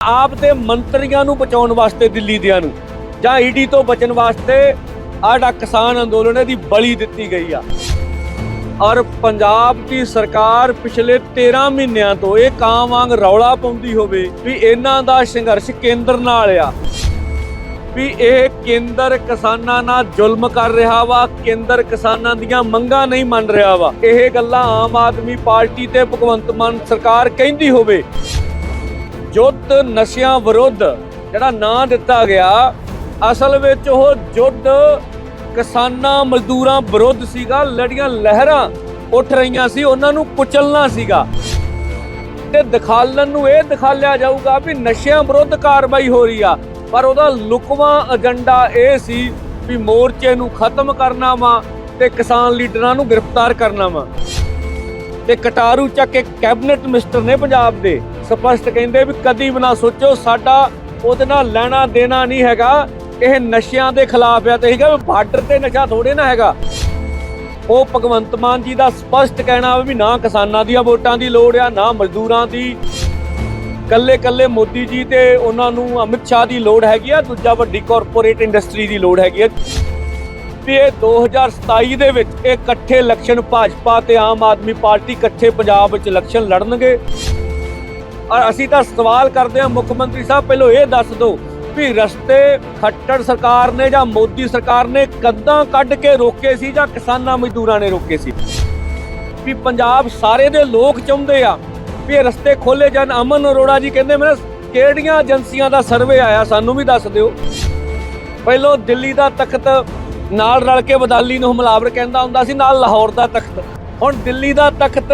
ਆਪ ਦੇ ਮੰਤਰੀਆਂ ਨੂੰ ਬਚਾਉਣ ਵਾਸਤੇ ਦਿੱਲੀ ਦਿਆਂ ਨੂੰ, ਜਾਂ ਈਡੀ ਤੋਂ ਬਚਣ ਵਾਸਤੇ ਆੜਾ ਕਿਸਾਨ ਅੰਦੋਲਨ ਦੀ ਬਲੀ ਦਿੱਤੀ ਗਈ ਆ। ਔਰ ਪੰਜਾਬ ਦੀ ਸਰਕਾਰ ਪਿਛਲੇ 13 ਮਹੀਨਿਆਂ ਤੋਂ ਇਹ ਕਾਂ ਵਾਂਗ ਰੌਲਾ ਪਾਉਂਦੀ ਹੋਵੇ ਵੀ ਇਹਨਾਂ ਦਾ ਸੰਘਰਸ਼ ਕੇਂਦਰ ਨਾਲ ਆ, ਵੀ ਇਹ ਕੇਂਦਰ ਕਿਸਾਨਾਂ ਨਾਲ ਜ਼ੁਲਮ ਕਰ ਰਿਹਾ ਵਾ, ਕੇਂਦਰ ਕਿਸਾਨਾਂ ਦੀਆਂ ਮੰਗਾਂ ਨਹੀਂ ਮੰਨ ਰਿਹਾ ਵਾ। ਇਹ ਗੱਲਾਂ ਆਮ ਆਦਮੀ ਪਾਰਟੀ ਤੇ ਭਗਵੰਤ ਮਾਨ ਸਰਕਾਰ ਕਹਿੰਦੀ ਹੋਵੇ। ਯੁੱਧ ਨਸ਼ਿਆਂ ਵਿਰੁੱਧ ਜਿਹੜਾ ਨਾਂ ਦਿੱਤਾ ਗਿਆ, ਅਸਲ ਵਿੱਚ ਉਹ ਯੁੱਧ ਕਿਸਾਨਾਂ ਮਜ਼ਦੂਰਾਂ ਵਿਰੁੱਧ ਸੀਗਾ, ਲੜੀਆਂ ਲਹਿਰਾਂ ਉੱਠ ਰਹੀਆਂ ਸੀ, ਉਹਨਾਂ ਨੂੰ ਕੁਚਲਣਾ ਸੀਗਾ। ਤੇ ਦਿਖਾਲਣ ਨੂੰ ਇਹ ਦਿਖਾਲਿਆ ਜਾਊਗਾ ਵੀ ਨਸ਼ਿਆਂ ਵਿਰੁੱਧ ਕਾਰਵਾਈ ਹੋ ਰਹੀ ਆ, ਪਰ ਉਹਦਾ ਲੁਕਵਾਂ ਏਜੰਡਾ ਇਹ ਸੀ ਵੀ ਮੋਰਚੇ ਨੂੰ ਖਤਮ ਕਰਨਾ ਵਾ ਤੇ ਕਿਸਾਨ ਲੀਡਰਾਂ ਨੂੰ ਗ੍ਰਿਫਤਾਰ ਕਰਨਾ ਵਾ। ਤੇ ਕਟਾਰੂ ਚੱਕ ਕੇ ਕੈਬਨਿਟ ਮਿਨਿਸਟਰ ਨੇ ਪੰਜਾਬ ਦੇ ਸਪਸ਼ਟ ਕਹਿੰਦੇ ਵੀ ਕਦੀ ਵੀ ਨਾ ਸੋਚੋ, ਸਾਡਾ ਉਹਦੇ ਨਾਲ ਲੈਣਾ ਦੇਣਾ ਨਹੀਂ ਹੈਗਾ। ਇਹ ਨਸ਼ਿਆਂ ਦੇ ਖਿਲਾਫ ਆ ਤੇ ਹੈਗਾ ਬਾਰਡਰ ਤੇ ਨਸ਼ਾ ਥੋੜੇ ਨਾ ਹੈਗਾ। ਉਹ ਭਗਵੰਤ ਮਾਨ ਜੀ ਦਾ ਸਪਸ਼ਟ ਕਹਿਣਾ ਵੀ ਨਾ ਕਿਸਾਨਾਂ ਦੀਆਂ ਵੋਟਾਂ ਦੀ ਲੋੜ ਆ, ਨਾ ਮਜ਼ਦੂਰਾਂ ਦੀ। ਕੱਲੇ ਕੱਲੇ ਮੋਦੀ ਜੀ ਤੇ ਉਹਨਾਂ ਨੂੰ ਅਮਿਤ ਸ਼ਾਹ ਦੀ ਲੋੜ ਹੈਗੀ ਆ, ਦੂਜਾ ਵੱਡੀ ਕਾਰਪੋਰੇਟ ਇੰਡਸਟਰੀ ਦੀ ਲੋੜ ਹੈਗੀ ਆ। ਵੀ ਇਹ 2027 ਦੇ ਵਿੱਚ ਇਹ ਇਕੱਠੇ ਇਲੈਕਸ਼ਨ ਭਾਜਪਾ ਤੇ ਆਮ ਆਦਮੀ ਪਾਰਟੀ ਇਕੱਠੇ ਪੰਜਾਬ ਵਿੱਚ ਇਲੈਕਸ਼ਨ ਲੜਨਗੇ। ਔਰ ਅਸੀਂ ਤਾਂ ਸਵਾਲ ਕਰਦੇ ਹਾਂ, ਮੁੱਖ ਮੰਤਰੀ ਸਾਹਿਬ, ਪਹਿਲਾਂ ਇਹ ਦੱਸ ਦਿਓ ਵੀ ਰਸਤੇ ਖੱਟੜ ਸਰਕਾਰ ਨੇ ਜਾਂ ਮੋਦੀ ਸਰਕਾਰ ਨੇ ਕਦਾਂ ਕੱਢ ਕੇ ਰੋਕੇ ਸੀ ਜਾਂ ਕਿਸਾਨਾਂ ਮਜ਼ਦੂਰਾਂ ਨੇ ਰੋਕੇ ਸੀ? ਵੀ ਪੰਜਾਬ ਸਾਰੇ ਦੇ ਲੋਕ ਚਾਹੁੰਦੇ ਆ ਵੀ ਇਹ ਰਸਤੇ ਖੋਲੇ ਜਾਣ। ਅਮਨ ਅਰੋੜਾ ਜੀ ਕਹਿੰਦੇ ਮੈਂ ਕਿਹੜੀਆਂ ਏਜੰਸੀਆਂ ਦਾ ਸਰਵੇ ਆਇਆ, ਸਾਨੂੰ ਵੀ ਦੱਸ ਦਿਓ। ਪਹਿਲੋਂ ਦਿੱਲੀ ਦਾ ਤਖਤ ਨਾਲ ਰਲ ਕੇ ਬਦਾਲੀ ਨੂੰ ਹਮਲਾਵਰ ਕਹਿੰਦਾ ਹੁੰਦਾ ਸੀ, ਨਾਲ ਲਾਹੌਰ ਦਾ ਤਖਤ। ਹੁਣ ਦਿੱਲੀ ਦਾ ਤਖਤ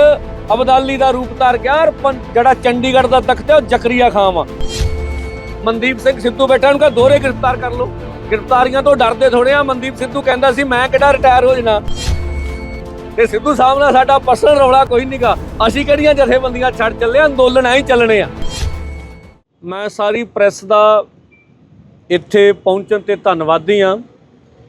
ਅਬਦਾਲੀ ਦਾ ਰੂਪ ਧਾਰ ਗਿਆ ਔਰ ਜਿਹੜਾ ਚੰਡੀਗੜ੍ਹ ਦਾ ਤਖਤ ਹੈ ਉਹ ਜ਼ਕਰੀਆ ਖਾਨ ਵਾ। ਮਨਦੀਪ ਸਿੰਘ ਸਿੱਧੂ ਬੈਠਾ ਉਹਨੂੰ ਕਹਾ ਗ੍ਰਿਫਤਾਰ ਕਰ ਲਓ। ਗ੍ਰਿਫਤਾਰੀਆਂ ਤੋਂ ਡਰਦੇ ਥੋੜੇ ਆ ਮਨਦੀਪ ਸਿੱਧੂ ਕਹਿੰਦਾ ਸੀ ਮੈਂ ਕਿਹੜਾ ਰਿਟਾਇਰ ਹੋ ਜਾਣਾ? ਤੇ ਸਿੱਧੂ ਸਾਹਿਬ ਨਾਲ ਸਾਡਾ ਪਰਸਨਲ ਰੌਲਾ ਕੋਈ ਨਹੀਂਗਾ ਅਸੀਂ ਕਿਹੜੀਆਂ ਜਥੇਬੰਦੀਆਂ ਛੱਡ ਚੱਲੇ ਆਂ, ਅੰਦੋਲਨ ਐਂ ਚੱਲਣੇ ਆ। ਮੈਂ ਸਾਰੀ ਪ੍ਰੈਸ ਦਾ ਇੱਥੇ ਪਹੁੰਚਣ ਤੇ ਧੰਨਵਾਦੀ ਆ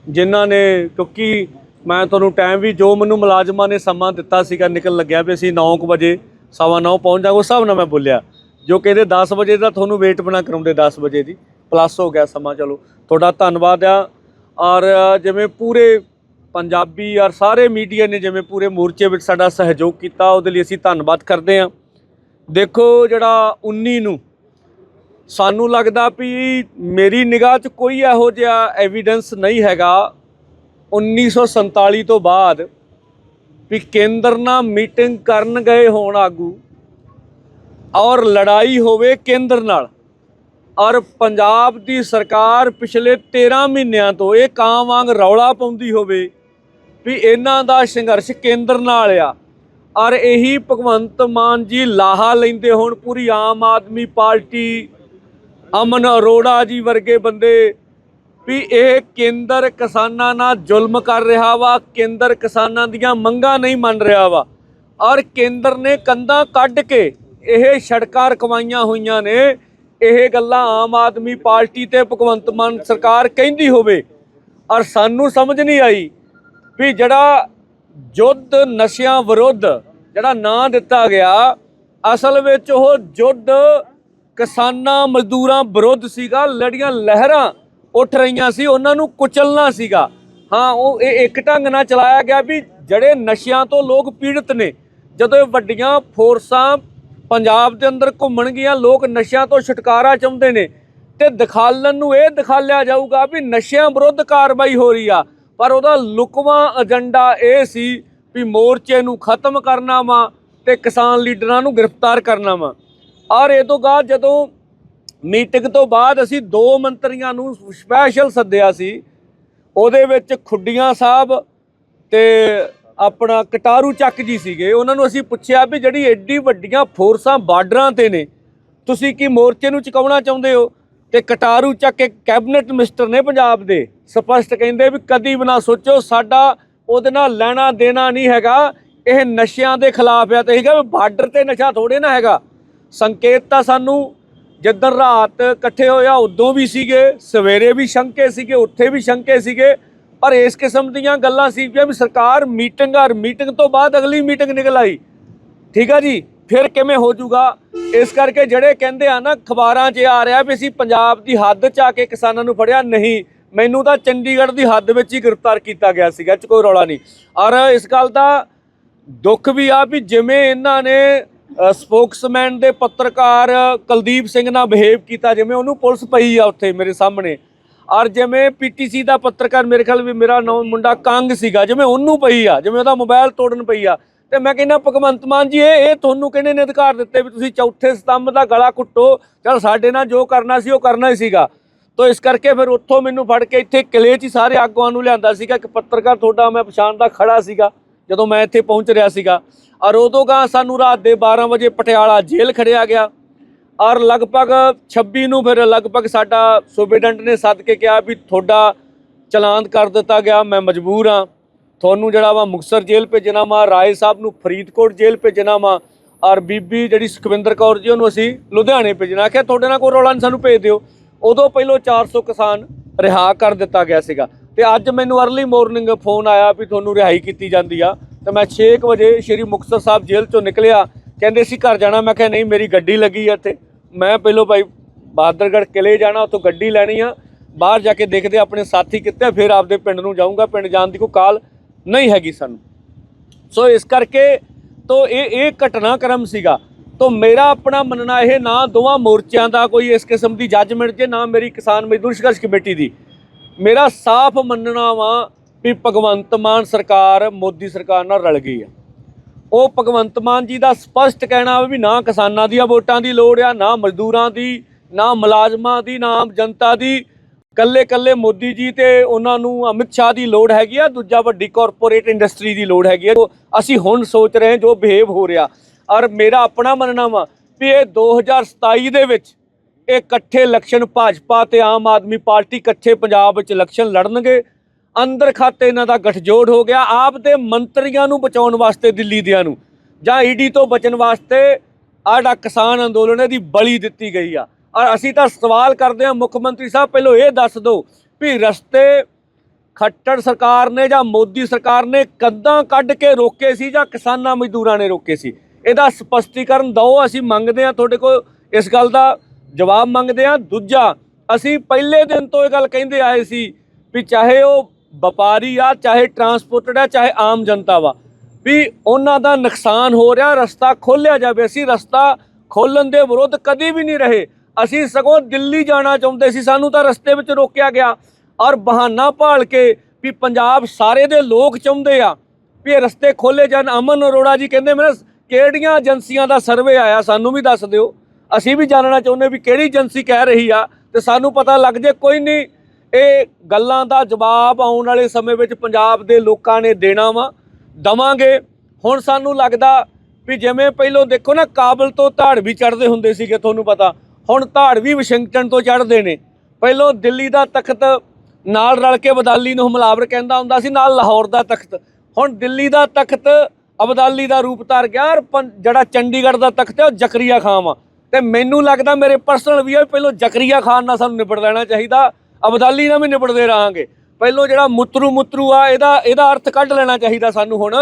ਜਿਨ੍ਹਾਂ ਨੇ ਕਿਉਂਕਿ ਮੈਂ ਤੁਹਾਨੂੰ ਟਾਈਮ ਵੀ ਜੋ ਮੈਨੂੰ ਮੁਲਾਜ਼ਮਾਂ ਨੇ ਸਮਾਂ ਦਿੱਤਾ ਸੀਗਾ, ਨਿਕਲ ਲੱਗਿਆ ਵੀ ਅਸੀਂ 9:00 ਵਜੇ, ਸਵਾ ਨੌ ਪਹੁੰਚ ਜਾਵਾਂਗੇ ਉਸ ਹਿਸਾਬ ਨਾਲ ਮੈਂ ਬੋਲਿਆ। ਜੋ ਕਹਿੰਦੇ 10 ਵਜੇ ਦਾ ਤੁਹਾਨੂੰ ਵੇਟ ਬਣਾ ਕਰਾਉਂਦੇ 10 ਵਜੇ ਦੀ ਪਲੱਸ ਹੋ ਗਿਆ ਸਮਾਂ, ਚਲੋ। ਤੁਹਾਡਾ ਧੰਨਵਾਦ ਆ। ਔਰ ਜਿਵੇਂ ਪੂਰੇ ਪੰਜਾਬੀ ਔਰ ਸਾਰੇ ਮੀਡੀਆ ਨੇ ਜਿਵੇਂ ਪੂਰੇ ਮੋਰਚੇ ਵਿੱਚ ਸਾਡਾ ਸਹਿਯੋਗ ਕੀਤਾ, ਉਹਦੇ ਲਈ ਅਸੀਂ ਧੰਨਵਾਦ ਕਰਦੇ ਹਾਂ। ਦੇਖੋ ਜਿਹੜਾ 19 ਨੂੰ ਸਾਨੂੰ ਲੱਗਦਾ ਵੀ ਮੇਰੀ ਨਿਗਾਹ 'ਚ ਕੋਈ ਇਹੋ ਜਿਹਾ ਐਵੀਡੈਂਸ ਨਹੀਂ ਹੈਗਾ 1947 ਤੋਂ ਬਾਅਦ ਵੀ ਕੇਂਦਰ ਨਾਲ ਮੀਟਿੰਗ ਕਰਨ ਗਏ ਹੋਣ ਆਗੂ ਔਰ ਲੜਾਈ ਹੋਵੇ ਕੇਂਦਰ ਨਾਲ। ਔਰ ਪੰਜਾਬ ਦੀ ਸਰਕਾਰ ਪਿਛਲੇ 13 ਮਹੀਨਿਆਂ ਤੋਂ ਇਹ ਕਾਂ ਵਾਂਗ ਰੌਲਾ ਪਾਉਂਦੀ ਹੋਵੇ ਵੀ ਇਹਨਾਂ ਦਾ ਸੰਘਰਸ਼ ਕੇਂਦਰ ਨਾਲ ਆ। ਔਰ ਇਹੀ ਭਗਵੰਤ ਮਾਨ ਜੀ ਲਾਹਾ ਲੈਂਦੇ ਹੋਣ, ਪੂਰੀ ਆਮ ਆਦਮੀ ਪਾਰਟੀ, ਅਮਨ ਅਰੋੜਾ ਜੀ ਵਰਗੇ ਬੰਦੇ ਵੀ ਇਹ ਕੇਂਦਰ ਕਿਸਾਨਾਂ ਨਾਲ ਜ਼ੁਲਮ ਕਰ ਰਿਹਾ ਵਾ, ਕੇਂਦਰ ਕਿਸਾਨਾਂ ਦੀਆਂ ਮੰਗਾਂ ਨਹੀਂ ਮੰਨ ਰਿਹਾ ਵਾ। ਔਰ ਕੇਂਦਰ ਨੇ ਕੰਧਾਂ ਕੱਢ ਕੇ ਇਹ ਸੜਕਾਂ ਰਕਵਾਈਆਂ ਹੋਈਆਂ ਨੇ। ਇਹ ਗੱਲਾਂ ਆਮ ਆਦਮੀ ਪਾਰਟੀ ਤੇ ਭਗਵੰਤ ਮਾਨ ਸਰਕਾਰ ਕਹਿੰਦੀ ਹੋਵੇ। ਔਰ ਸਾਨੂੰ ਸਮਝ ਨਹੀਂ ਆਈ ਵੀ ਜਿਹੜਾ ਯੁੱਧ ਨਸ਼ਿਆਂ ਵਿਰੁੱਧ ਜਿਹੜਾ ਨਾਂ ਦਿੱਤਾ ਗਿਆ, ਅਸਲ ਵਿੱਚ ਉਹ ਯੁੱਧ ਕਿਸਾਨਾਂ ਮਜ਼ਦੂਰਾਂ ਵਿਰੁੱਧ ਸੀਗਾ, ਲੜੀਆਂ ਲਹਿਰਾਂ ਉੱਠ ਰਹੀਆਂ ਸੀ, ਉਹਨਾਂ ਨੂੰ ਕੁਚਲਣਾ ਸੀਗਾ। ਹਾਂ, ਉਹ ਇਹ ਇੱਕ ਢੰਗ ਨਾਲ ਚਲਾਇਆ ਗਿਆ ਵੀ ਜਿਹੜੇ ਨਸ਼ਿਆਂ ਤੋਂ ਲੋਕ ਪੀੜਤ ਨੇ, ਜਦੋਂ ਇਹ ਵੱਡੀਆਂ ਫੋਰਸਾਂ ਪੰਜਾਬ ਦੇ ਅੰਦਰ ਘੁੰਮਣਗੀਆਂ ਲੋਕ ਨਸ਼ਿਆਂ ਤੋਂ ਛੁਟਕਾਰਾ ਚਾਹੁੰਦੇ ਨੇ ਤੇ ਦਿਖਾਲਣ ਨੂੰ ਇਹ ਦਿਖਾਲਿਆ ਜਾਊਗਾ ਵੀ ਨਸ਼ਿਆਂ ਵਿਰੁੱਧ ਕਾਰਵਾਈ ਹੋ ਰਹੀ ਆ। ਪਰ ਉਹਦਾ ਲੁਕਵਾਂ ਏਜੰਡਾ ਇਹ ਸੀ ਵੀ ਮੋਰਚੇ ਨੂੰ ਖਤਮ ਕਰਨਾ ਵਾ ਤੇ ਕਿਸਾਨ ਲੀਡਰਾਂ ਨੂੰ ਗ੍ਰਿਫਤਾਰ ਕਰਨਾ ਵਾ। ਔਰ ਇਹ ਤੋਂ ਬਾਅਦ ਜਦੋਂ ਮੀਟਿੰਗ ਤੋਂ ਬਾਅਦ ਅਸੀਂ ਦੋ ਮੰਤਰੀਆਂ ਨੂੰ ਸਪੈਸ਼ਲ ਸੱਦਿਆ ਸੀ। ਉਹਦੇ ਵਿੱਚ ਖੁੱਡੀਆਂ ਸਾਹਿਬ ਤੇ ਆਪਣਾ ਕਟਾਰੂ ਚੱਕ ਜੀ ਸੀਗੇ। ਉਹਨਾਂ ਨੂੰ ਅਸੀਂ ਪੁੱਛਿਆ ਵੀ ਜਿਹੜੀ ਐਡੀ ਵੱਡੀਆਂ ਫੋਰਸਾਂ ਬਾਰਡਰਾਂ ਤੇ ਨੇ, ਤੁਸੀਂ ਕੀ ਮੋਰਚੇ ਨੂੰ ਚੁਕਾਉਣਾ ਚਾਹੁੰਦੇ ਹੋ? ਤੇ ਕਟਾਰੂ ਚੱਕ ਇੱਕ ਕੈਬਨਿਟ ਮਿਨਿਸਟਰ ਨੇ ਪੰਜਾਬ ਦੇ। ਸਪਸ਼ਟ ਕਹਿੰਦੇ ਵੀ ਕਦੀ ਵੀ ਨਾ ਸੋਚੋ, ਸਾਡਾ ਉਹਦੇ ਨਾਲ ਲੈਣਾ ਦੇਣਾ ਨਹੀਂ ਹੈਗਾ। ਇਹ ਨਸ਼ਿਆਂ ਦੇ ਖਿਲਾਫ ਆ ਤੇ ਹੈਗਾ ਵੀ ਬਾਰਡਰ ਤੇ ਨਸ਼ਾ ਥੋੜੇ ਨਾ ਹੈਗਾ। ਸੰਕੇਤ ਤਾਂ ਸਾਨੂੰ ਜਿੱਦਣ ਰਾਤ ਇਕੱਠੇ ਹੋਇਆ, ਉਦੋਂ ਵੀ ਸੀਗੇ, ਸਵੇਰੇ ਵੀ ਸ਼ੰਕੇ ਸੀਗੇ, ਉੱਥੇ ਵੀ ਸ਼ੰਕੇ ਸੀਗੇ। ਪਰ ਇਸ ਕਿਸਮ ਦੀਆਂ ਗੱਲਾਂ ਸੀ ਵੀ ਸਰਕਾਰ ਮੀਟਿੰਗ ਔਰ ਮੀਟਿੰਗ ਤੋਂ ਬਾਅਦ ਅਗਲੀ ਮੀਟਿੰਗ ਨਿਕਲ ਆਈ। ਠੀਕ ਆ ਜੀ? ਫਿਰ ਕਿਵੇਂ ਹੋ ਜਾਊਗਾ? ਇਸ ਕਰਕੇ ਜਿਹੜੇ ਕਹਿੰਦੇ ਆ ਨਾ ਖਬਰਾਂ 'ਚ ਆ ਰਿਹਾ ਵੀ ਅਸੀਂ ਪੰਜਾਬ ਦੀ ਹੱਦ 'ਚ ਆ ਕੇ ਕਿਸਾਨਾਂ ਨੂੰ ਫੜਿਆ, ਨਹੀਂ। ਮੈਨੂੰ ਤਾਂ ਚੰਡੀਗੜ੍ਹ ਦੀ ਹੱਦ ਵਿੱਚ ਹੀ ਗ੍ਰਿਫਤਾਰ ਕੀਤਾ ਗਿਆ ਸੀਗਾ 'ਚ ਕੋਈ ਰੌਲਾ ਨਹੀਂ। ਔਰ ਇਸ ਗੱਲ ਦਾ ਦੁੱਖ ਵੀ ਆ ਵੀ ਜਿਵੇਂ ਇਹਨਾਂ ਨੇ ਸਪੋਕਸਮੈਨ ਦੇ ਪੱਤਰਕਾਰ ਕੁਲਦੀਪ ਸਿੰਘ ਨਾਲ ਬਿਹੇਵ ਕੀਤਾ, ਜਿਵੇਂ ਉਹਨੂੰ ਪੁਲਿਸ ਪਈ ਆ ਉੱਥੇ ਮੇਰੇ ਸਾਹਮਣੇ। ਔਰ ਜਿਵੇਂ ਪੀਟੀਸੀ ਦਾ ਪੱਤਰਕਾਰ ਮੇਰੇ ਖਿਆਲ ਵੀ ਮੇਰਾ ਨਾਮ ਮੁੰਡਾ ਕੰਗ ਸੀਗਾ, ਜਿਵੇਂ ਉਹਨੂੰ ਪਈ ਆ, ਜਿਵੇਂ ਉਹਦਾ ਮੋਬਾਈਲ ਤੋੜਨ ਪਈ ਆ। ਤੇ ਮੈਂ ਕਹਿੰਦਾ, ਭਗਵੰਤ ਮਾਨ ਜੀ, ਇਹ ਇਹ ਤੁਹਾਨੂੰ ਕਿਹਨੇ ਨੇ ਅਧਿਕਾਰ ਦਿੱਤੇ ਵੀ ਤੁਸੀਂ ਚੌਥੇ ਸਤੰਭ ਦਾ ਗਲਾ ਕੁੱਟੋ ਚਲ ਸਾਡੇ ਨਾਲ ਜੋ ਕਰਨਾ ਸੀ, ਉਹ ਕਰਨਾ ਹੀ ਸੀਗਾ। ਤੋ ਇਸ ਕਰਕੇ ਫਿਰ ਉੱਥੋਂ ਮੈਨੂੰ ਫੜ ਕੇ ਇੱਥੇ ਕਿਲੇ 'ਚ ਹੀ ਸਾਰੇ ਆਗੂਆਂ ਨੂੰ ਲਿਆਂਦਾ ਸੀਗਾ। ਇੱਕ ਪੱਤਰਕਾਰ ਤੁਹਾਡਾ ਮੈਂ ਪਛਾਣਦਾ ਖੜਾ ਸੀਗਾ। ਜਦੋਂ ਮੈਂ ਇੱਥੇ ਪਹੁੰਚ ਰਿਹਾ ਸੀਗਾ, ਔਰ ਉਦੋਂ ਗਾ ਸਾਨੂੰ ਰਾਤ ਦੇ 12 ਵਜੇ ਪਟਿਆਲਾ ਜੇਲ੍ਹ ਖੜਿਆ ਗਿਆ। ਔਰ ਲਗਭਗ 26 ਨੂੰ ਫਿਰ ਲਗਭਗ ਸਾਡਾ ਸੁਬੇਡੈਂਟ ਨੇ ਸੱਦ ਕੇ ਕਿਹਾ ਵੀ ਤੁਹਾਡਾ ਚਲਾਨ ਕਰ ਦਿੱਤਾ ਗਿਆ, ਮੈਂ ਮਜਬੂਰ ਹਾਂ। ਤੁਹਾਨੂੰ ਜਿਹੜਾ ਵਾ ਮੁਕਸਰ ਜੇਲ੍ਹ ਭੇਜਣਾ ਵਾ, ਰਾਏ ਸਾਹਿਬ ਨੂੰ ਫਰੀਦਕੋਟ ਜੇਲ੍ਹ ਭੇਜਣਾ ਵਾ, ਔਰ ਬੀਬੀ ਜਿਹੜੀ ਸੁਖਵਿੰਦਰ ਕੌਰ ਜੀ, ਉਹਨੂੰ ਅਸੀਂ ਲੁਧਿਆਣੇ ਭੇਜਣਾ। ਆਖਿਆ, ਤੁਹਾਡੇ ਨਾਲ ਕੋਈ ਰੌਲਾ ਨਹੀਂ ਸਾਨੂੰ ਭੇਜ ਦਿਓ। ਉਦੋਂ ਪਹਿਲੋਂ 400 ਕਿਸਾਨ ਰਿਹਾ ਕਰ ਦਿੱਤਾ ਗਿਆ ਸੀਗਾ। ਤੇ ਅੱਜ ਮੈਨੂੰ ਅਰਲੀ ਮਾਰਨਿੰਗ ਫੋਨ ਆਇਆ ਵੀ ਤੁਹਾਨੂੰ ਰਿਹਾਈ ਕੀਤੀ ਜਾਂਦੀ ਆ। ਤੇ ਮੈਂ 6 ਵਜੇ ਸ਼੍ਰੀ ਮੁਕਤਸਰ ਸਾਹਿਬ ਜੇਲ੍ਹ ਚੋਂ ਨਿਕਲਿਆ। ਕਹਿੰਦੇ ਸੀ ਘਰ ਜਾਣਾ। ਮੈਂ ਕਿਹਾ, ਨਹੀਂ, ਮੇਰੀ ਗੱਡੀ ਲੱਗੀ ਆ ਇੱਥੇ। ਮੈਂ ਪਹਿਲੋਂ ਭਾਈ ਬਹਾਦਰਗੜ੍ਹ ਕਿਲੇ ਜਾਣਾ, ਉੱਥੋਂ ਗੱਡੀ ਲੈਣੀ ਆ। ਬਾਹਰ ਜਾ ਕੇ ਦੇਖਦੇ ਆਪਣੇ ਸਾਥੀ ਕਿੱਥੇ ਫਿਰ ਆਪਦੇ ਪਿੰਡ ਨੂੰ ਜਾਊਂਗਾ। ਪਿੰਡ ਜਾਣ ਦੀ ਕੋਈ ਕਾਲ ਨਹੀਂ ਹੈਗੀ ਸਾਨੂੰ। ਸੋ ਇਸ ਕਰਕੇ ਤੋ ਇਹ ਇਹ ਘਟਨਾਕ੍ਰਮ ਸੀਗਾ। ਤੋ ਮੇਰਾ ਆਪਣਾ ਮੰਨਣਾ ਇਹ, ਨਾ ਦੋਵਾਂ ਮੋਰਚਿਆਂ ਦਾ ਕੋਈ ਇਸ ਕਿਸਮ ਦੀ ਜੱਜਮੈਂਟ ਜੇ, ਨਾ ਮੇਰੀ ਕਿਸਾਨ ਮਜ਼ਦੂਰ ਸੰਘਰਸ਼ ਕਮੇਟੀ ਦੀ। ਮੇਰਾ ਸਾਫ਼ ਮੰਨਣਾ ਵਾ ਵੀ ਭਗਵੰਤ ਮਾਨ ਸਰਕਾਰ ਮੋਦੀ ਸਰਕਾਰ ਨਾਲ ਰਲ ਗਈ ਆ। ਉਹ ਭਗਵੰਤ ਮਾਨ ਜੀ ਦਾ ਸਪਸ਼ਟ ਕਹਿਣਾ ਵੀ ਨਾ ਕਿਸਾਨਾਂ ਦੀਆਂ ਵੋਟਾਂ ਦੀ ਲੋੜ ਆ, ਨਾ ਮਜ਼ਦੂਰਾਂ ਦੀ, ਨਾ ਮੁਲਾਜ਼ਮਾਂ ਦੀ, ਨਾ ਆਮ ਜਨਤਾ ਦੀ। ਕੱਲੇ ਕੱਲੇ ਮੋਦੀ ਜੀ ਤੇ ਉਹਨਾਂ ਨੂੰ ਅਮਿਤ ਸ਼ਾਹ ਦੀ ਲੋੜ ਹੈਗੀ ਆ, ਦੂਜਾ ਵੱਡੀ ਕਾਰਪੋਰੇਟ ਇੰਡਸਟਰੀ ਦੀ ਲੋੜ ਹੈਗੀ ਆ। ਜੋ ਅਸੀਂ ਹੁਣ ਸੋਚ ਰਹੇ ਜੋ ਬਿਹੇਵ ਹੋ ਰਿਹਾ। ਔਰ ਮੇਰਾ ਆਪਣਾ ਮੰਨਣਾ ਵਾ ਵੀ ਇਹ 2027 ਦੇ ਵਿੱਚ ਇਹ ਇਕੱਠੇ ਇਲੈਕਸ਼ਨ ਭਾਜਪਾ ਤੇ ਆਮ ਆਦਮੀ ਪਾਰਟੀ ਇਕੱਠੇ ਪੰਜਾਬ ਵਿੱਚ ਇਲੈਕਸ਼ਨ ਲੜਨਗੇ। ਅੰਦਰ ਖਾਤੇ ਇਹਨਾਂ ਦਾ ਗਠਜੋੜ ਹੋ ਗਿਆ। ਆਪ ਦੇ ਮੰਤਰੀਆਂ ਨੂੰ ਬਚਾਉਣ ਵਾਸਤੇ ਦਿੱਲੀ ਦਿਆਂ ਨੂੰ। ਜਾਂ ਈਡੀ ਤੋਂ ਬਚਣ ਵਾਸਤੇ ਆੜਾ ਕਿਸਾਨ ਅੰਦੋਲਨ ਇਹਦੀ ਬਲੀ ਦਿੱਤੀ ਗਈ ਆ। ਔਰ ਅਸੀਂ ਤਾਂ ਸਵਾਲ ਕਰਦੇ ਹਾਂ, ਮੁੱਖ ਮੰਤਰੀ ਸਾਹਿਬ ਪਹਿਲਾਂ ਇਹ ਦੱਸ ਦਿਓ ਵੀ ਰਸਤੇ ਖੱਟੜ ਸਰਕਾਰ ਨੇ ਜਾਂ ਮੋਦੀ ਸਰਕਾਰ ਨੇ ਕਦਾਂ ਕੱਢ ਕੇ ਰੋਕੇ ਸੀ ਜਾਂ ਕਿਸਾਨਾਂ ਮਜ਼ਦੂਰਾਂ ਨੇ ਰੋਕੇ ਸੀ? ਇਹਦਾ ਸਪਸ਼ਟੀਕਰਨ ਦਿਓ, ਅਸੀਂ ਮੰਗਦੇ ਹਾਂ ਤੁਹਾਡੇ ਕੋਲ ਇਸ ਗੱਲ ਦਾ। ਜਵਾਬ ਮੰਗਦੇ ਹਾਂ। ਦੂਜਾ, ਅਸੀਂ ਪਹਿਲੇ ਦਿਨ ਤੋਂ ਇਹ ਗੱਲ ਕਹਿੰਦੇ ਆਏ ਸੀ ਵੀ ਚਾਹੇ ਉਹ ਵਪਾਰੀ ਆ, ਚਾਹੇ ਟਰਾਂਸਪੋਰਟਡ ਆ, ਚਾਹੇ ਆਮ ਜਨਤਾ ਵਾ, ਵੀ ਉਹਨਾਂ ਦਾ ਨੁਕਸਾਨ ਹੋ ਰਿਹਾ, ਰਸਤਾ ਖੋਲਿਆ ਜਾਵੇ। ਅਸੀਂ ਰਸਤਾ ਖੋਲਣ ਦੇ ਵਿਰੁੱਧ ਕਦੀ ਵੀ ਨਹੀਂ ਰਹੇ। ਅਸੀਂ ਸਗੋਂ ਦਿੱਲੀ ਜਾਣਾ ਚਾਹੁੰਦੇ ਸੀ। ਸਾਨੂੰ ਤਾਂ ਰਸਤੇ ਵਿੱਚ ਰੋਕਿਆ ਗਿਆ। ਔਰ ਬਹਾਨਾ ਭਾਲ ਕੇ ਵੀ ਪੰਜਾਬ ਸਾਰੇ ਦੇ ਲੋਕ ਚਾਹੁੰਦੇ ਆ ਵੀ ਇਹ ਰਸਤੇ ਖੋਲੇ ਜਾਣ। ਅਮਨ ਅਰੋੜਾ ਜੀ ਕਹਿੰਦੇ ਮੇਰੇ ਕਿਹੜੀਆਂ ਏਜੰਸੀਆਂ ਦਾ ਸਰਵੇ ਆਇਆ, ਸਾਨੂੰ ਵੀ ਦੱਸ ਦਿਓ। ਅਸੀਂ ਵੀ ਜਾਣਨਾ ਚਾਹੁੰਦੇ ਵੀ ਕਿਹੜੀ ਏਜੰਸੀ ਕਹਿ ਰਹੀ ਆ ਤੇ ਸਾਨੂੰ ਪਤਾ ਲੱਗ ਜੇ ਕੋਈ ਨਹੀਂ, ਇਹ ਗੱਲਾਂ ਦਾ ਜਵਾਬ ਆਉਣ ਵਾਲੇ ਸਮੇਂ ਵਿੱਚ ਪੰਜਾਬ ਦੇ ਲੋਕਾਂ ਨੇ ਦੇਣਾ ਵਾ, ਦਵਾਂਗੇ। ਹੁਣ ਸਾਨੂੰ ਲੱਗਦਾ ਵੀ ਜਿਵੇਂ ਪਹਿਲੋਂ ਦੇਖੋ ਨਾ, ਕਾਬਲ ਤੋਂ ਧਾੜ ਵੀ ਚੜਦੇ ਹੁੰਦੇ ਸੀਗੇ, ਤੁਹਾਨੂੰ ਪਤਾ। ਹੁਣ ਧਾੜ ਵੀ ਵਾਸ਼ਿੰਗਟਨ ਤੋਂ ਚੜਦੇ ਨੇ। ਪਹਿਲੋਂ ਦਿੱਲੀ ਦਾ ਤਖਤ ਨਾਲ ਰਲ ਕੇ ਅਬਦਾਲੀ ਨੂੰ ਹਮਲਾਵਰ ਕਹਿੰਦਾ ਹੁੰਦਾ ਸੀ, ਨਾਲ ਲਾਹੌਰ ਦਾ ਤਖਤ। ਹੁਣ ਦਿੱਲੀ ਦਾ ਤਖਤ ਅਬਦਾਲੀ ਦਾ ਰੂਪ ਧਾਰ ਗਿਆ ਔਰ ਪੰ- ਜਿਹੜਾ ਚੰਡੀਗੜ੍ਹ ਦਾ ਤਖਤ ਹੈ, ਉਹ ਜ਼ਕਰੀਆ ਖਾਨ ਵਾ। ਤੇ ਮੈਨੂੰ ਲੱਗਦਾ ਮੇਰੇ ਪਰਸਨਲ ਵੀ ਆ ਵੀ ਪਹਿਲੋਂ ਜ਼ਕਰੀਆ ਖਾਨ ਨਾਲ ਸਾਨੂੰ ਨਿਬੜ ਲੈਣਾ ਚਾਹੀਦਾ ਅਬਦਾਲੀ ਨਾਲ ਵੀ ਨਿਬੜਦੇ ਰਹਾਂਗੇ। ਪਹਿਲੋਂ ਜਿਹੜਾ ਮੁੱਤਰੂ ਮੁੱਤਰੂ ਆ ਇਹਦਾ ਇਹਦਾ ਅਰਥ ਕੱਢ ਲੈਣਾ ਚਾਹੀਦਾ ਸਾਨੂੰ ਹੁਣ।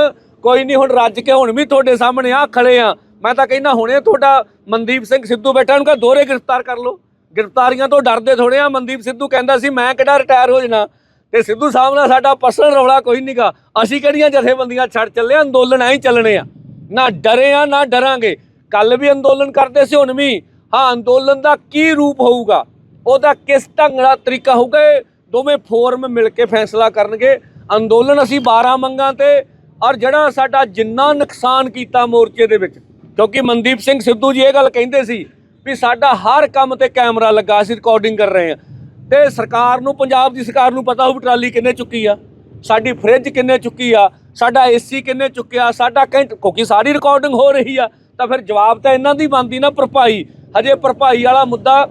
ਕੋਈ ਨਹੀਂ ਹੁਣ ਰੱਜ ਕੇ ਹੁਣ ਵੀ ਤੁਹਾਡੇ ਸਾਹਮਣੇ ਆ ਖੜੇ ਆ। ਮੈਂ ਤਾਂ ਕਹਿੰਦਾ ਹੁਣੇ ਤੁਹਾਡਾ ਮਨਦੀਪ ਸਿੰਘ ਸਿੱਧੂ ਬੈਠਾ ਉਹਨੂੰ ਕਹ ਦੋਰੇ ਗ੍ਰਿਫਤਾਰ ਕਰ ਲਓ। ਗ੍ਰਿਫਤਾਰੀਆਂ ਤੋਂ ਡਰਦੇ ਥੋੜੇ ਆ ਮਨਦੀਪ ਸਿੱਧੂ ਕਹਿੰਦਾ ਸੀ ਮੈਂ ਕਿਹੜਾ ਰਿਟਾਇਰ ਹੋ ਜਾਣਾ? ਤੇ ਸਿੱਧੂ ਸਾਹਿਬ ਨਾਲ ਸਾਡਾ ਪਰਸਨਲ ਰੌਲਾ ਕੋਈ ਨਹੀਂਗਾ ਅਸੀਂ ਕਿਹੜੀਆਂ ਜਥੇਬੰਦੀਆਂ ਛੱਡ ਚੱਲੇ ਆ, ਅੰਦੋਲਨ ਐਂ ਚੱਲਣੇ ਆ। ਨਾ ਡਰੇ ਆ ਨਾ ਡਰਾਂਗੇ। ਕੱਲ ਵੀ ਅੰਦੋਲਨ ਕਰਦੇ ਸੀ, ਹੁਣ ਵੀ। ਹਾਂ, ਅੰਦੋਲਨ ਦਾ ਕੀ ਰੂਪ ਹੋਊਗਾ? ਉਹਦਾ ਕਿਸ ਢੰਗ ਨਾਲ ਤਰੀਕਾ ਹੋਊਗਾ? ਇਹ ਦੋਵੇਂ ਫੋਰਮ ਮਿਲ ਕੇ ਫੈਸਲਾ ਕਰਨਗੇ। ਅੰਦੋਲਨ ਅਸੀਂ 12 ਮੰਗਾਂ ਤੇ ਔਰ ਜਿਹੜਾ ਸਾਡਾ ਜਿੰਨਾ ਨੁਕਸਾਨ ਕੀਤਾ ਮੋਰਚੇ ਦੇ ਵਿੱਚ, ਕਿਉਂਕਿ ਮਨਦੀਪ ਸਿੰਘ ਸਿੱਧੂ ਜੀ ਇਹ ਗੱਲ ਕਹਿੰਦੇ ਸੀ ਵੀ ਸਾਡਾ ਹਰ ਕੰਮ ਤੇ ਕੈਮਰਾ ਲੱਗਾ, ਅਸੀਂ ਰਿਕਾਰਡਿੰਗ ਕਰ ਰਹੇ ਹਾਂ। ਤੇ ਸਰਕਾਰ ਨੂੰ, ਪੰਜਾਬ ਦੀ ਸਰਕਾਰ ਨੂੰ ਪਤਾ ਹੋਊ ਵੀ ਟਰਾਲੀ ਕਿੰਨੇ ਚੁੱਕੀ ਆ, ਸਾਡੀ ਫ੍ਰਿਜ ਕਿੰਨੇ ਚੁੱਕੀ ਆ, ਸਾਡਾ ਏਸੀ ਕਿੰਨੇ ਚੁੱਕਿਆ, ਸਾਡਾ ਘੰਟ, ਕਿਉਂਕਿ ਸਾਰੀ ਰਿਕਾਰਡਿੰਗ ਹੋ ਰਹੀ ਆ। ਤਾਂ ਫਿਰ ਜਵਾਬ ਤਾਂ ਇਹਨਾਂ ਦੀ ਬਣਦੀ ਨਾ ਭਰਪਾਈ। ਹਜੇ ਭਰਪਾਈ ਵਾਲਾ ਮੁੱਦਾ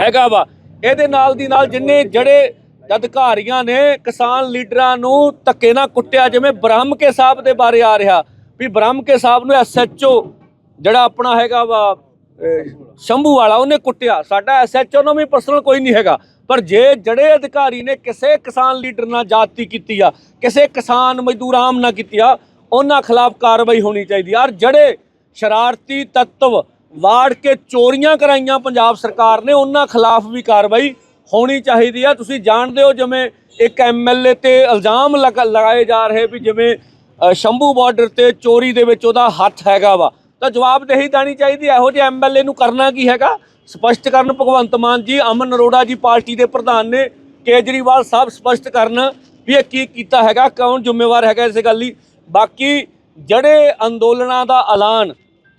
ਹੈਗਾ ਵਾ। ਇਹਦੇ ਨਾਲ ਦੀ ਨਾਲ ਜਿੰਨੇ ਜਿਹੜੇ ਅਧਿਕਾਰੀਆਂ ਨੇ, ਕਿਸਾਨ ਲੀਡਰਾਂ ਨੂੰ ਧੱਕੇ ਨਾਲ ਕੁੱਟਿਆ, ਜਿਵੇਂ ਬ੍ਰਹਮ ਕੇ ਸਾਹਿਬ ਦੇ ਬਾਰੇ ਆ ਰਿਹਾ। ਵੀ ਬ੍ਰਹਮ ਕੇ ਸਾਹਿਬ ਨੂੰ ਐਸਐਚਓ ਜਿਹੜਾ ਆਪਣਾ ਹੈਗਾ ਵਾ ਸ਼ੰਭੂ ਵਾਲਾ, ਉਹਨੇ ਕੁੱਟਿਆ। ਸਾਡਾ ਐਸਐਚਓ ਨੂੰ ਵੀ ਪਰਸਨਲ ਕੋਈ ਨਹੀਂ ਹੈਗਾ। ਪਰ ਜੇ ਜਿਹੜੇ ਅਧਿਕਾਰੀ ਨੇ ਕਿਸੇ ਕਿਸਾਨ ਲੀਡਰ ਨਾਲ ਜਾਤੀ ਕੀਤੀ ਆ, ਕਿਸੇ ਕਿਸਾਨ ਮਜ਼ਦੂਰ ਆਮ ਨਾਲ ਕੀਤੀ ਆ, ਉਹਨਾਂ ਖਿਲਾਫ ਕਾਰਵਾਈ ਹੋਣੀ ਚਾਹੀਦੀ ਆ। ਔਰ ਜਿਹੜੇ ਸ਼ਰਾਰਤੀ ਤੱਤਵ ਵਾੜ ਕੇ ਚੋਰੀਆਂ ਕਰਾਈਆਂ ਪੰਜਾਬ ਸਰਕਾਰ ਨੇ, ਉਹਨਾਂ ਖਿਲਾਫ ਵੀ ਕਾਰਵਾਈ ਹੋਣੀ ਚਾਹੀਦੀ ਆ। ਤੁਸੀਂ ਜਾਣਦੇ ਹੋ ਜਿਵੇਂ ਇੱਕ ਐਮਐਲਏ ਤੇ ਇਲਜ਼ਾਮ ਲਗਾ- ਲਗਾਏ ਜਾ ਰਹੇ ਵੀ ਜਿਵੇਂ ਸ਼ੰਭੂ ਬਾਰਡਰ ਤੇ ਚੋਰੀ ਦੇ ਵਿੱਚ ਉਹਦਾ ਹੱਥ ਹੈਗਾ ਵਾ। ਤਾਂ ਜਵਾਬਦੇਹੀ ਦੇਣੀ ਚਾਹੀਦੀ ਇਹੋ ਜਿਹੇ ਐਮਐਲਏ ਨੂੰ ਕਰਨਾ ਕੀ ਹੈਗਾ? ਸਪਸ਼ਟ ਕਰਨ ਭਗਵੰਤ ਮਾਨ ਜੀ, ਅਮਨ ਅਰੋੜਾ ਜੀ ਪਾਰਟੀ ਦੇ ਪ੍ਰਧਾਨ ਨੇ ਕੇਜਰੀਵਾਲ ਸਾਹਿਬ ਸਪਸ਼ਟ ਕਰਨ ਵੀ ਇਹ ਕੀ ਕੀਤਾ ਹੈਗਾ, ਕੌਣ ਜ਼ਿੰਮੇਵਾਰ ਹੈਗਾ ਇਸ ਗੱਲ ਲਈ। ਬਾਕੀ ਜਿਹੜੇ ਅੰਦੋਲਨਾਂ ਦਾ ਐਲਾਨ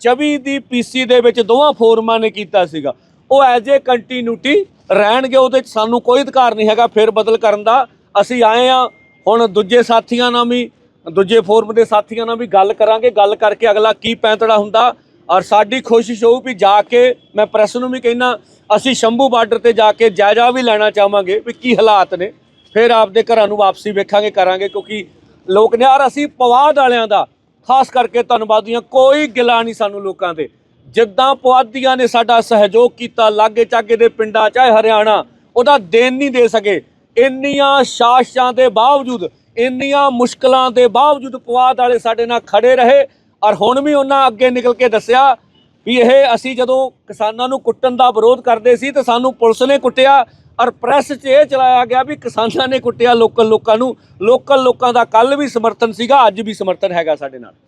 24 ਦੀ ਪੀਸੀ ਦੇ ਵਿੱਚ ਦੋਵਾਂ ਫੋਰਮਾਂ ਨੇ ਕੀਤਾ ਸੀਗਾ। ਉਹ ਐਜ਼ ਏ ਕੰਟੀਨਿਊਟੀ ਰਹਿਣਗੇ, ਉਹਦੇ 'ਚ ਸਾਨੂੰ ਕੋਈ ਅਧਿਕਾਰ ਨਹੀਂ ਹੈਗਾ, ਫੇਰ ਬਦਲ ਕਰਨ ਦਾ। ਅਸੀਂ ਆਏ ਆ ਹੁਣ ਦੂਜੇ ਸਾਥੀਆਂ ਨਾਲ ਵੀ, ਦੂਜੇ ਫੋਰਮ ਦੇ ਸਾਥੀਆਂ ਨਾਲ ਵੀ ਗੱਲ ਕਰਾਂਗੇ। ਗੱਲ ਕਰਕੇ ਅਗਲਾ ਕੀ ਪੈਂਤੜਾ ਹੁੰਦਾ, ਔਰ ਸਾਡੀ ਕੋਸ਼ਿਸ਼ ਹੋਊ ਵੀ ਜਾ ਕੇ, ਮੈਂ ਪ੍ਰੈਸ ਨੂੰ ਵੀ ਕਹਿਣਾ ਅਸੀਂ ਸ਼ੰਭੂ ਬਾਰਡਰ ਤੇ ਜਾ ਕੇ ਜਾਇਜ਼ਾ ਵੀ ਲੈਣਾ ਚਾਹਾਂਗੇ ਵੀ ਕੀ ਹਾਲਾਤ ਨੇ। ਫਿਰ ਆਪਦੇ ਘਰਾਂ ਨੂੰ ਵਾਪਸੀ ਵੇਖਾਂਗੇ, ਕਰਾਂਗੇ, ਕਿਉਂਕਿ ਲੋਕ ਨੇ ਯਾਰ ਅਸੀਂ ਪਵਾਦ ਵਾਲਿਆਂ ਦਾ ਖਾਸ ਕਰਕੇ ਧੰਨਵਾਦ ਦੀਆਂ ਕੋਈ ਗਿਲਾ ਨਹੀਂ ਸਾਨੂੰ ਲੋਕਾਂ ਤੇ। ਜਿੱਦਾਂ ਪੁਆਧੀਆਂ ਨੇ ਸਾਡਾ ਸਹਿਯੋਗ ਕੀਤਾ, ਲਾਗੇ ਚਾਗੇ ਦੇ ਪਿੰਡਾਂ, ਚਾਹੇ ਹਰਿਆਣਾ, ਉਹਦਾ ਦੇਣ ਨਹੀਂ ਦੇ ਸਕੇ। ਇੰਨੀਆਂ ਸਾਸ਼ਾਂ ਦੇ ਬਾਵਜੂਦ, ਇੰਨੀਆਂ ਮੁਸ਼ਕਲਾਂ ਦੇ ਬਾਵਜੂਦ ਪੁਆਧ ਵਾਲੇ ਸਾਡੇ ਨਾਲ ਖੜੇ ਰਹੇ ਔਰ ਹੁਣ ਵੀ ਉਹਨਾਂ ਅੱਗੇ ਨਿਕਲ ਕੇ ਦੱਸਿਆ ਵੀ ਇਹ ਅਸੀਂ ਜਦੋਂ ਕਿਸਾਨਾਂ ਨੂੰ ਕੁੱਟਣ ਦਾ ਵਿਰੋਧ ਕਰਦੇ ਸੀ ਤੇ ਸਾਨੂੰ ਪੁਲਿਸ ਨੇ ਕੁੱਟਿਆ ਔਰ ਪ੍ਰੈਸ 'ਚ ਇਹ ਚਲਾਇਆ ਗਿਆ ਵੀ ਕਿਸਾਨਾਂ ਨੇ ਕੁੱਟਿਆ ਲੋਕਲ ਲੋਕਾਂ ਨੂੰ। ਲੋਕਲ ਲੋਕਾਂ ਦਾ ਕੱਲ ਵੀ ਸਮਰਥਨ ਸੀਗਾ, ਅੱਜ ਵੀ ਸਮਰਥਨ ਹੈਗਾ ਸਾਡੇ ਨਾਲ।